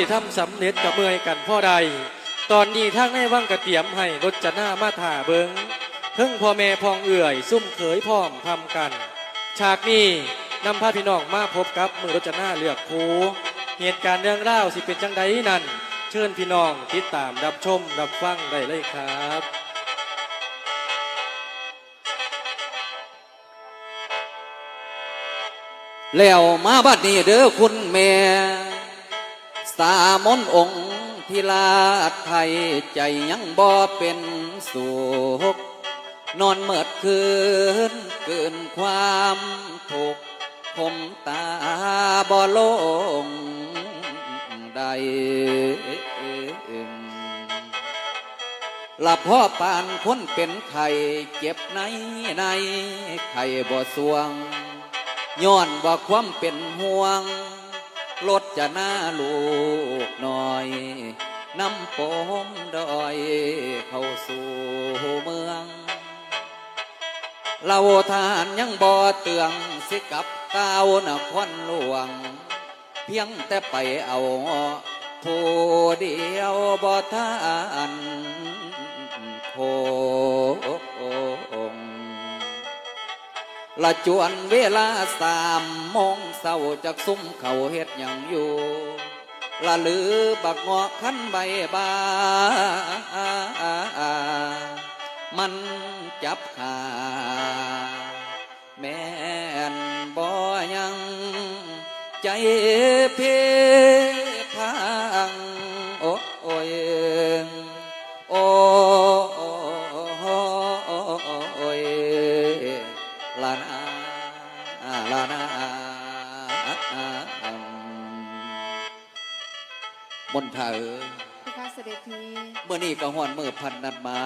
กว่าสิทำสำเร็จกับเมื่อยกันพ่อใด ตอนนี้ทางในวังกระเตรียมให้รถจะหน้ามาถ่าเบิงเพิ่งพ่อแม่พองเอื่อย ซุ่มเขยพร้อมทำกัน ฉากนี้นำพาพี่น้องมาพบกับมือรถจะหน้าเลือกคูเหตุการณ์เรื่องเล่าสิเป็นจังใดนั่น เชิญพี่น้องติดตามรับชมรับฟังได้เลยครับแล้วมาบัดนี้เด้อคุณแม่ สามนองค์ทิลาไทยใจยังบ่เป็นสุขนอนเมิดคืนเกินความทุกข์ผมตาบ่ลงใดละพ่อปานคนเป็นไข่เจ็บในในไข่บ่สวง ย้อนว่าความเป็นห่วง รถจะหน้าลูกหน่อยนำปมดอยเข้าสู่เมือง เราทานยังบ่เตืองสิกับเต้านครหลวง เพียงแต่ไปเอาผู้เดียวบ่ทานโงละจวนเวลาสามโมง เศร้าจากซุ้มเขาเฮ็ดยังอยู่ละลือบักงอกขันใบบา มันจับขาแม่นบ่ยังใจเพ พันนัดไม้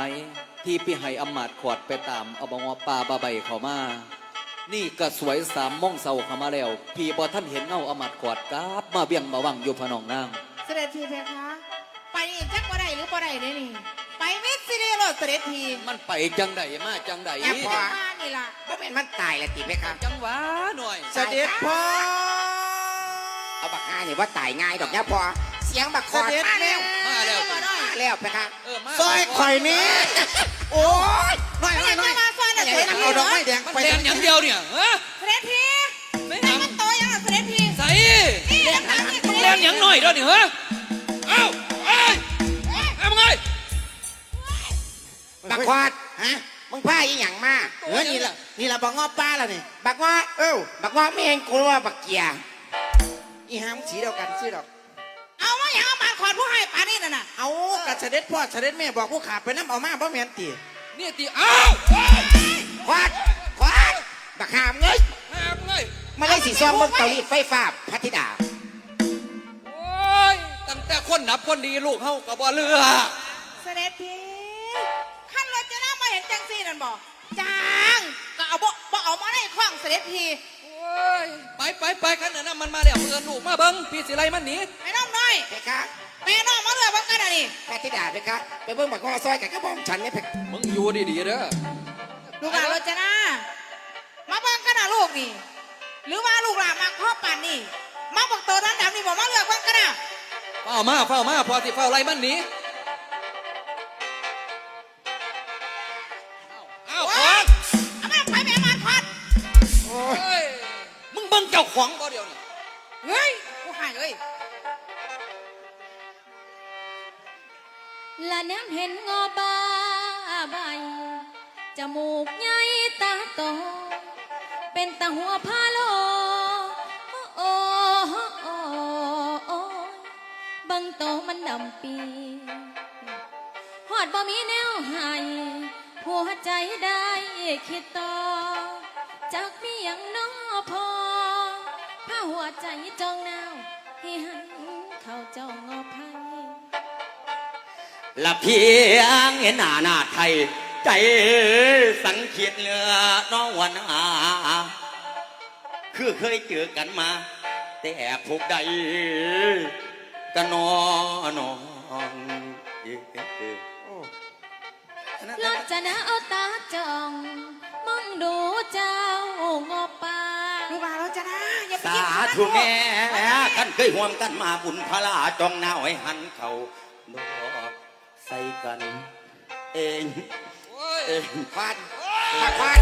ที่พี่ให้อำมาตย์ขวดไปตามเอาบงอปลาบาใบเขามา นี่ก็สวยสามโมงเศร้าเข้ามาแล้ว พี่บอท่านเห็นเงาอำมาตย์ขวดกราบมาเบี่ยงมาวังอยู่พะนองนางเสด็จพีเพคะไปอีกจักบ่ได้หรือบ่ได้เด้นี่ ไปเวสซิเดโรเสด็จพีมันไปจังใดมาจังใดแอบพอมานี่ล่ะบ่เป็นมันตายแล้วติเพคะจังหวะหน่อยเสด็จพ่อเอาบักง่ายนี่ว่าตายง่ายดอกยาพอเสียงบักคอดมาแล้วมาแล้วมา แล้วเพคะเออมา ซอยข่อยนี้โอ้ยน้อยไม่น้อยอยากน้อยจะมาซ่อนน่ะเสด็จพีเอาดอกไม้แดงมันไปแดงอย่างเดียวเนี่ยฮะเสด็จพีไม่ไม่ทมันโตยังอะเสด็จพีำใส่นี่เรื่องทางนี่เสแดด็จงอย่างหน่อยด้วยเนี่ยฮะเอ้าเอ้ยเอาไงบักคอดฮะมึงพาอีหยังมาเออนี่ละนี่ละบักงอป้าแล้วนี่บักงอเอ้าบักงอไม่เองกูว่าบักเกียร์อีหามสีเดียวกันชื่อดอกเอามาอ ย่างเอามาขอดผู้ให้ปานนี่น่ะน่ะเอากระเสด็จพ่อเสด็จแม่บอกผู้ขาดไปน้ำเอามาบ่แม่นตีนี่ตีเอ้าควัดควัดบักหามเงยหามไงมาได้สีซ้อมเบิ่งเตารีดไฟฟ้าพัทธิดาโอ้ยตั้งแต่คนนับคนดีลูกเฮากับบ่เรือเสด็จพีขั้นรถจะน่ามาเห็นจังซี่นั่นบ่จางก็เอาบ่บ่เอามาในคล้องเสด็จพีโอ้ยไปไปไปขันนั้นนะมันมาแล้วเพื่อนลูกมาเบิ้งพี่สิไลมันหนีไอ้น้อง น้อยเพคะแม่น้องมาเรือบังกันอะนี่พัทธิดาเพคะไปเบิ่งบักงอซอยกับกระบอกฉันเนี่ยเพคะมึงอยู่ดีๆเด้อลูกหลานรจนามาเบิ่งกันนะลูกนี่ หรือว่าลูกหลานมาพ่อปั่นนี่ มาบอกโตนั้นดำนี่บอกมาเลือกเบิ่งกันนะเฝ้ามาเฝ้ามาพอสิเฝ้าไล่มันหนีเอ้าโอ้ขอยเอามาไปแม่มาทอดเฮ้ยมึงเบิ่งเจ้าของบ่ แนมเห็นงอบาใบจมูกใหญ่ตาโต เป็นตาหัวพาโลโอ้โอโอบังโตมันดำปีหอดบ่มีแนวให้หัวใจได้คิดต่อจากมีอย่างน้อพอผ้าหัวใจจองนาวให้หันเข้าจองงอภัย ละเพียงเห็นหน้าหน้าไทย ใจสังเขียดเนื้อน้องวันหาคือเคยเจอกันมา แต่พบใดก็นอนอนเอ๊ะเอ๊ะเอ๊ะรถจะนะเอาตาจ้องมองดูเจ้างอปาลูกหลานรจจนาอย่าไปสากินข้าวธุแม่มันกันเคยห่วมกันมาบุญพลาจองหน้าไว้หันเขาดอก ใส่กัน เองเองควันควันควัน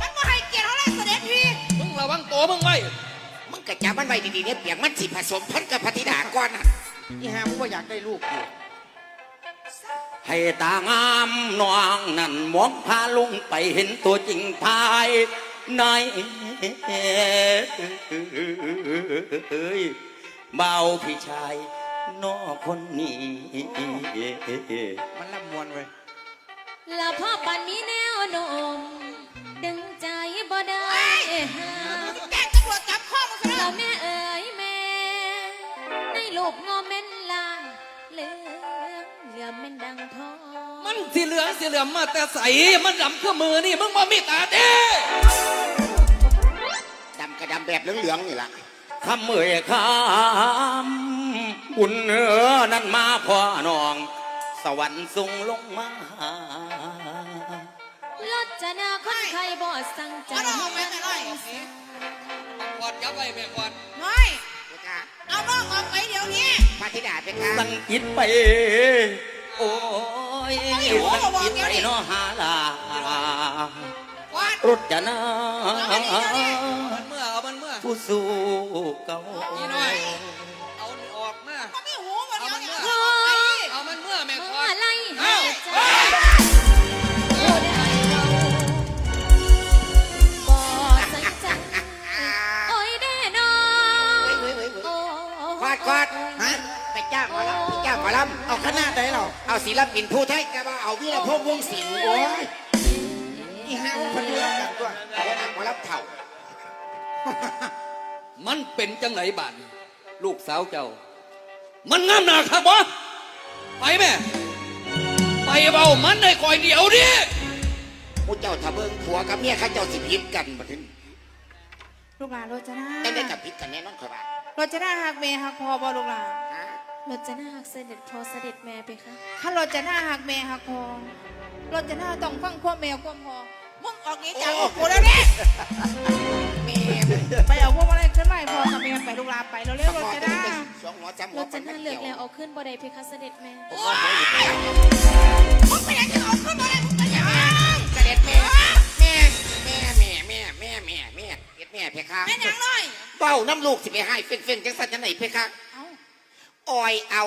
มันบ่ให้เกียรติเขาเลยเสด็จพี่มึงระวังตัวมึงไว้มึงกระจับมันไว้ดีๆเนี่ยเปียกมันสิผสมพันธุ์กับพระธิดาก่อนน่ะอีหามึงว่าอยากได้ลูกอยู่ให้ตางามนองนั่นมองพาลุงไปเห็นตัวจริงภายในเบาพี่ชาย นอคนนี้มันละมวนเว้ยละพ่อปันมีแนวโน้มดึงใจบ่ได้หาแจ้งตำรวจจับข้อมึงซะเราแล้วแม่เอ๋ยแม่ ในลูกงอแม่นลางเหลืองเหลือมแม่นดังทองมันสีเหลืองสีเหลืองมาแต่ใสมันดำเครื่องมือนี่มึงมามีตาเด้ดำกระดำแบบเหลืองๆนี่ล่ะคำเอ่ยคำ บุญเออนั่นมาพ่อนอง สวรรค์ส่งลงมาลดจะนาคนไข้บ่สั่งใจเอาน้องออกไปหน่อยกอดยับไว้แม่กอดน้อยเพคะเอาน้องออกไปเดี๋ยวนี้พระธิดาเพคะสั่งจิตไป โอ้ยสั่งจิตไปเนาะหาลาวัดรุจนามันเมื่อเอามันเมื่อผู้สู้เก่า ศิลปินผู้ไทยก็ว่าเอาวิรพงษ์วงศ์ศิลป์โอ้ยอีห้าคนดูแล้วกันตัวเอาหนังหมาลำเถ่า มันเป็นจังไหนบ้านลูกสาวเจ้า มันงามหนักครับบ่ไปแม่ไปเบามันให้คอยเดียวดิผู้เจ้าทะเบิงผัวกับเมียเข้าเจ้าสิพิษกันบัดนี้ลูกหลานโรจนาจังได้กับพิษกันแน่นอนครับว่าโรจนาหักเมหักพอบ่ลูกหลานฮะ รถจะน่าหักเสด็จพอเสด็จแม่ไปคะถ้าโรจนาหักเมหักพอโรจนาต้องฟังความแมวความพอมึงออกหนี้จากอกกูแล้วเนี่ยแม่ไปเอาพวกอะไรขึ้นมาให้พอกับเมไปลูกหลานไปเร็วๆโรจนาสองหัวจำหัรวถจะน่าเลือกแล้วเอาขึ้นบ่ได้เพคะเสด็จแม่โอ้ยมึงไปยังจะเอาขึ้นมาได้มึงไปยังเสด็จแม่แม่แม่แม่แม่แม่แม่แม่เฮ็ดแม่เพคะแม่ยังน้อยเบ้าน้ำลูกสิไปให้เฟ้นๆจังสันจังไหนเพคะเอาอ่อยเอา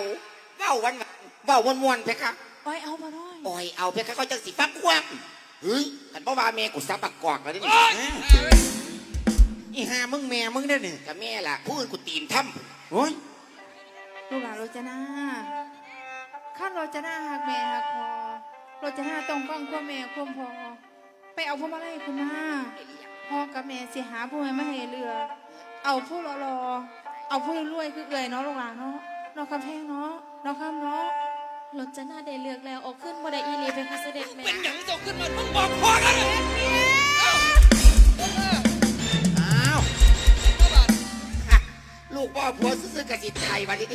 เบ้าวันเบ้าวันมวนๆเพคะไปเอามาน้อยอ่อยเอาเพคะก็จังสิฟักความเฮ้ยกันบ่ว่าแม่กูสับปากกอกแล้วนี่อีห่ามึงแม่มึงได้นี่กับแม่ล่ะผู้อื่นกูตีนทำโอ้ยลูกหลานโรจนาข้าโรจนาหักเมหักพอโรจนาต้องฟังความแม่ความพอไปเอาพวกอะไรขึ้นมาพ่อกับแม่สิหาผู้ให้มาให้เรือ เอาผู้รอรอๆเอาผู้รวยๆคือเอื่อยเนาะลูกหลานเนาะเนาะคำแพงเนาะเนาะคำเนาะรถจะน่าได้เลือกแล้วเอาขึ้นบ่ได้อีหลีเพคะเสด็จแม่เป็นอย่างเจ้าขึ้นมามึงบอกพ่อกันเลยอ้าวลูกพ่อผัวซื้อๆกระสิไทยวันนี้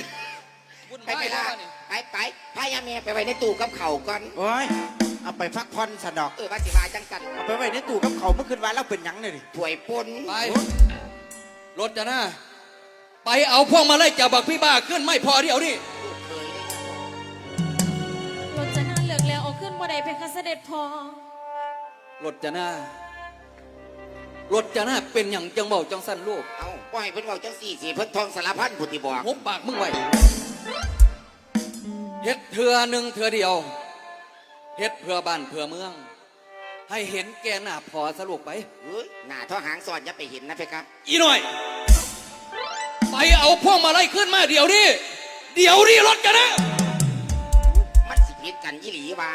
บุญไปไปไปแล้ละวนี่ไปไปพายาแม่ไปไว้ในตู้กับเข่าวก่อนโอ้ย เอาไปพักผ่อนสะดอก เออว่าสิมาจังกันเอาไปไว้ในตู้กับเขาวเมื่อคืนวานแล้วเป็นหยังเลยดิถวยปนไปรถจะน่า ไปเอาพวกมาไล่จับบักพี่บ้าขึ้นไม่พอเดียวนี่ลูกเคยได้ครับรถจะน่าเลือกแล้วเอาขึ้นบ่ได้เพคะเสด็จพอรถจะน่ารถจะน่าเป็นอย่างจังเบาจังสั้นลูกเอาปล่อยเพิ่นเว้าจังสี่สี่เพิ่นทองสารพันพุทธิบอกหุบปากมึงไว้เฮ็ดเถื่อหนึ่งเถื่อเดียวเฮ็ดเพื่อบ้านเพื่อเมือง ให้เห็นแกหน้าพอสรุปไปเฮ้ยหน้าท่อหางสอดอย่าไปเห็นนะเพคะอีหน่อย ไปเอาพวกมาไล่ขึ้นมาเดี๋ยวนี้เดี๋ยวนี้รถจะน่ามันสิพิษกันยี่หลีว่า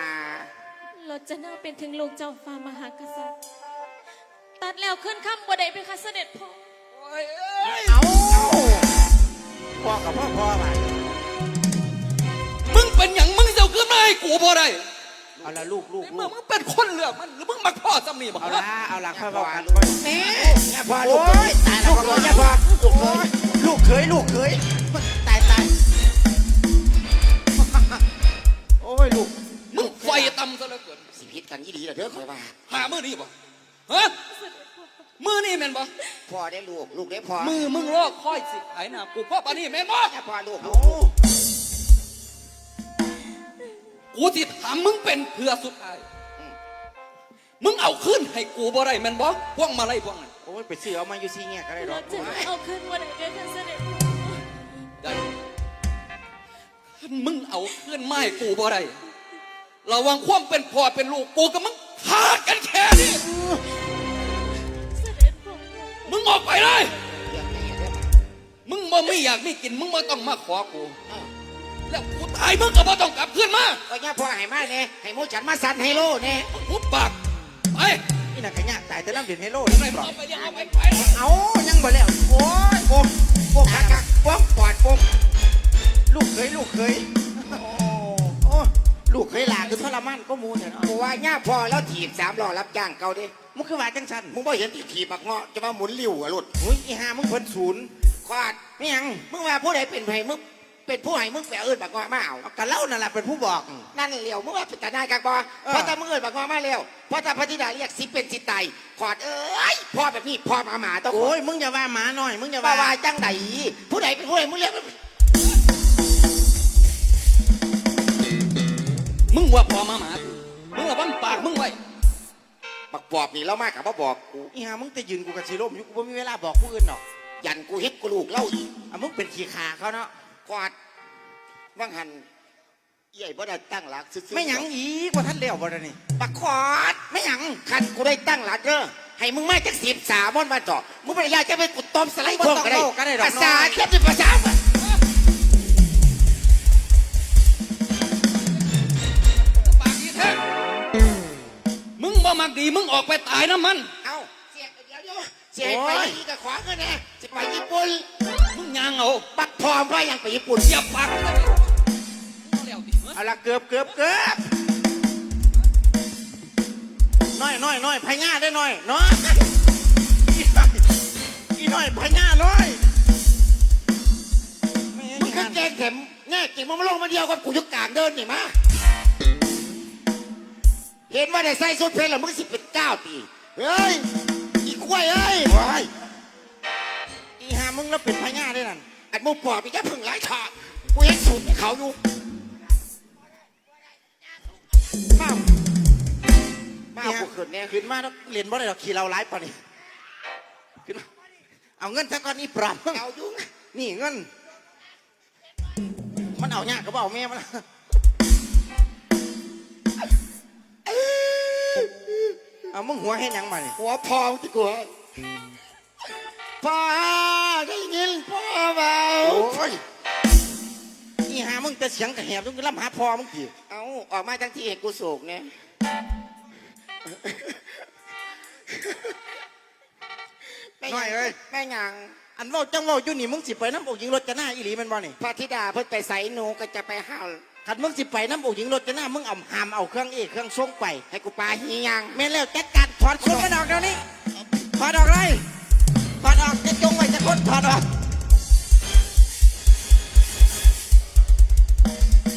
รถจะน่าเป็นถึงลูกเจ้าฟ้ามหากษัตริย์ ตัดแล้วขึ้นคำบ่ได้เพคะเสด็จพอเอาพ่อกับพ่อพ่อมามึงเป็นอย่างมึงจะเอาขึ้นมาให้กูพอได้เอาละลูกลูกมึลูงกมึงเป็นคนเลือกมันหรือมึงมาพ่อซ้ำนี่บอกเอาว่าละเอาละค่อยบอกกันแม่แม่พ่อลูกเคยตายแล้วลูกก็เคบ่ยแม่เนี่ยพ่พ่ออลูกเคย ลูกเคยลูกเคยตายตายโอ้ยลูกมึงไฟต่ำซะเหลือเกินสิพิษกันยี่หลีเหรอเด้อคอยว่าหามือนี่บ่ฮะมือนี่แม่นบ่ได้ลูกลูกได้พ่อมือมึงรอคอยสิไอ้น่ะกูพ่อปานนี่แม่นบ่ย่าพ่อลูกเอาลูกกูสิถามมึงเป็นเพื่อสุดท้ายมึงเอาขึ้นให้กูบ่ได้แม่นบ่พวงมาลัยพวงนั้นโอ้ ยไปซื้อเอามาอยู่ซีเงี้ยก็ได้ดรอกถจะเอาขึ้นวันไหนกันคะเสด็จพ่อได้มึงเอาขึ้นไม้กูบ่ได้ระวังความเป็นพ่อเป็นลูกกูกับมึงขาดกันแค่นี้เสด็จพ่อมึงออกไปเลยเรื่องนี้เรื่องมึงบ่ไม่อยากไม่กินมึงบ่ต้องมาขอกูแล้วกูตายมึงก็บ่ต้องกลับขึ้นมาก็ย่าพ่อให้มาเนี่ยให้หมูฉันมาสั่นให้โลเนี่ยหุบปากไป นี่ะกะยากตายแต่น้ำเด่นเฮโร่ไปนี่ปลอเอาดไปเดี๋ยวเอาไปไปเอายังบ่แล้วโอ้ยโอ้โป๊กักักโป๊กปอดโป๊กลูกเคยลูกเคยโอ้ลูกเคยหลาคือทรมานก็มูเนี่ยเนาะกูว่าย่าพ่อแล้วถีบสามล้อรับจ้างเก่าดิมึงคือว่าจังสันมึงบ่เห็นที่ถีบบักเงาะจะมาหมุนริ้วอะลุดอุ้ยอีหามึงเพิ่นศูนย์ขอดไม่ยังมึงว่าผู้ใดเป็นไผมึง เป็นผู้ให้มึงแปลเอิ้นบักเงาะมาเอาเอากะเล่านั่นแหละเป็นผู้บอก นั่นเหลียวมึงว่าเป็นตาหน้ากักบอเออ เพราะถ้ามึงเอิ้นบักเงาะมาแล้วเพราะถ้าพระธิดาเรียกสิเป็นสิตายขอดเอ้ยพ่อแบบนี้พ่อหมาหมาต้องขอโอ้ดยมึงอย่าว่าหมาหน่อยมึงอย่าว่าว่าว่าจังใดผู้ใดเป็นผู้ใดมึงเรียกมันมึงว่าพอมาหมา มึงระวังปากมึงไว้ บักปอบนี่เรามากกับว่าบอกกูอีหามึงแต่ยืนกูกับซีโร่มอยู่กูไม่มีเวลาบอกผู้อื่นหรอกยันกูเฮ็ดกูลูกเล่าอีกอะมึงเป็นขี้ขาเขาเนาะ ขอดว่างหันใหญ่บ่ได้ตั้งหลักซื่อๆไม่หยังอีกว่าท่านเลี้ยวบ่ได้นี่บักขอดไม่หยังคันกูได้ตั้งหลักเด้อให้มึงมาจากสิบสามวันมาจ่อมึงไม่ได้อยากจะไปกุดต้มสไลด์พวกก็ได้ภาษาแค่เป็นภาษาปากดีแท้มึงบ่มักดีมึงออกไปตายน้ำมัน เอาเสียเดี๋ยวเดี๋ยวเสียไปนี่ก็ขวางกันนะจะไปญี่ปุ่น มึงยางเอาบักพร้อมว่ายังไปญี่ปุ่น เสียบปากมึงเลยมึงเอาแล้วดิเอาละเกือบเกือบเกือบน้อยน้อยน้อยพญาได้น้อยน้อยอีน้อยพญาน้อยแม่มึงอีขึ้ห่านแกงเข็มแน่จริงมึงมาลงมาเดียวกับกูยุกกลางเดินนี่มาเห็นว่าได้ใส่สุดเพลแล้วมึงสิเป็นเก้าปีเฮ้ยอีกล้วยเอ้ยโอ้ยอีหา มึงแล้วเป็นพญาได้นั่นอันมึงปอบอีกแค่พึ่งหลายถอดกูเห็นสูตรให้เขาอยู่มามาเอากูขึ้นเนี่ยขึ้นมาแล้วเรียนบ่ได้ดอกขี่เราไล่ปะนี่ขึ้นมาเอาเงินซะก่อนนี่ปรับเอาอยู่นะนี่เงิน มันเอาเนี่ยก็บเอาแม่มันเอามึงหัวให้หยังมาเนี่ยหัวพองที่กูพ่อได้ ยินพ่อเบาโอ้ยอีหามึงแต่เสียงกระแหบมึงก็รับหาพอมึงทีเอาออกมาทั้งที่เห็นกูโศกเนี่ยแม่น้อยงเอ้ยแม่งยังอันเว่าจังเว่าอยู่นี่มึงสิไปน้ำอกหญิงรถจะหน้าอีหลีแมันบ่นี่พระธิดาเพิ่นไปใส่หนูก็จะไปห้าวขันมึงสิไปน้ำอกหญิงรถจะหน้ามึงเอาหามเอาเครื่องเอกเครื่องทรงไป ให้กูปาหียังแม่นแล้วจัดการถอดคนมันออกเดี๋ยวนี้ถอดออกเลย คนถอดออก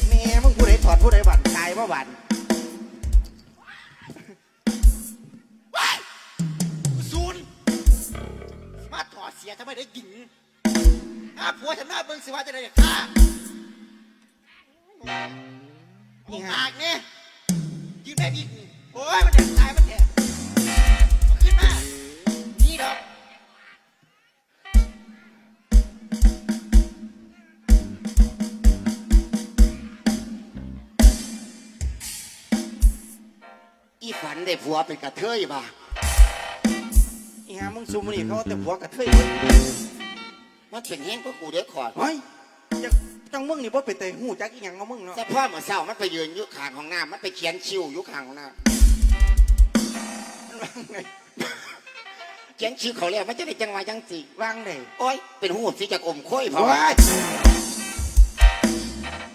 แม่มึงผู้ใดถอดผู้ใดบันตายว่าบันศูนย์มาถอดเสียทำไมได้หญิงถ้าผัวฉันมาเบิ่งสิว่าจะได้ฆ่านี่ปาฮะกเนี่ยยืนแม่อีก โอ้ย มันเด็กตาย มันแก่เอา ได้ผัวเป็นกระเทยป่ะอีฮะมึงซูมอนี่เขาแต่ผัวกระเทยมันเป็นแห้งก็กูเด้อขอดเฮ้ยจังจังมึงนี่บ่เป็นแต่หูจักอีหยังเอามึงเนาะแต่พ่อเมื่อเช้ามันไปยืนอยู่ข้างของน้ำมันไปเขียนชิวอยู่ข้างของน้มันวางไงำเขียนชิวเขาแล้วมันจะได้จังหวะจังสิวางไหนโอ้ยเป็นหูสิจากอมค้อยเพราะโอ้ว่าย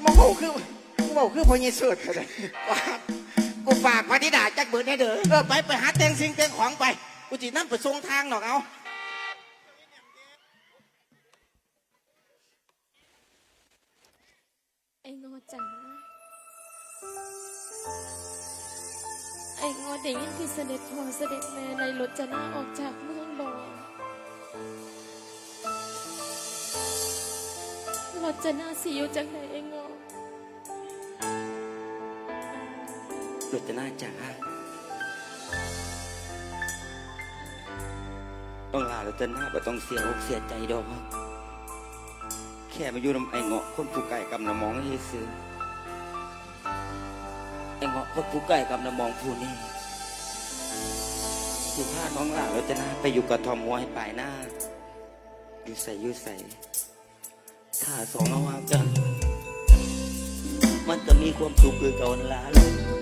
มองเบาคือมองเบาคือพ่อเยซูดกันเลย กูฝากพระธิดาจักเบิดให้เด้อเออไปไปหาเตงสิงเตงของไป กูจีนั่นไปทรงทางหรอกเอาไอ้งอจ๋าไอ้งอได้ยิที่เสด็จพ่อเสด็จแม่ในรถจะน่าออกจากเมืองหลวรถจะน่าสิอยู่จากไหนไอ้งอ รจนาจ้าต้องลาแล้วเจนหน้าบ่ต้องเสียอกเสียใจดอก แค่มาอยู่นำไอเงาะคนผู้ไก่กำน้ำมองเฮเซื้อไอเงาะคนผู้ไก่กำน้ำมองผู้นี้สิพาน้องหลาแล้จนหน้าไปอยู่กับทอมัวให้ปลายหน้า อยู่ใส่อยู่ใส่ถ้าสองเอาว่ากัน มันจะมีความสุขคือเก่าละลูก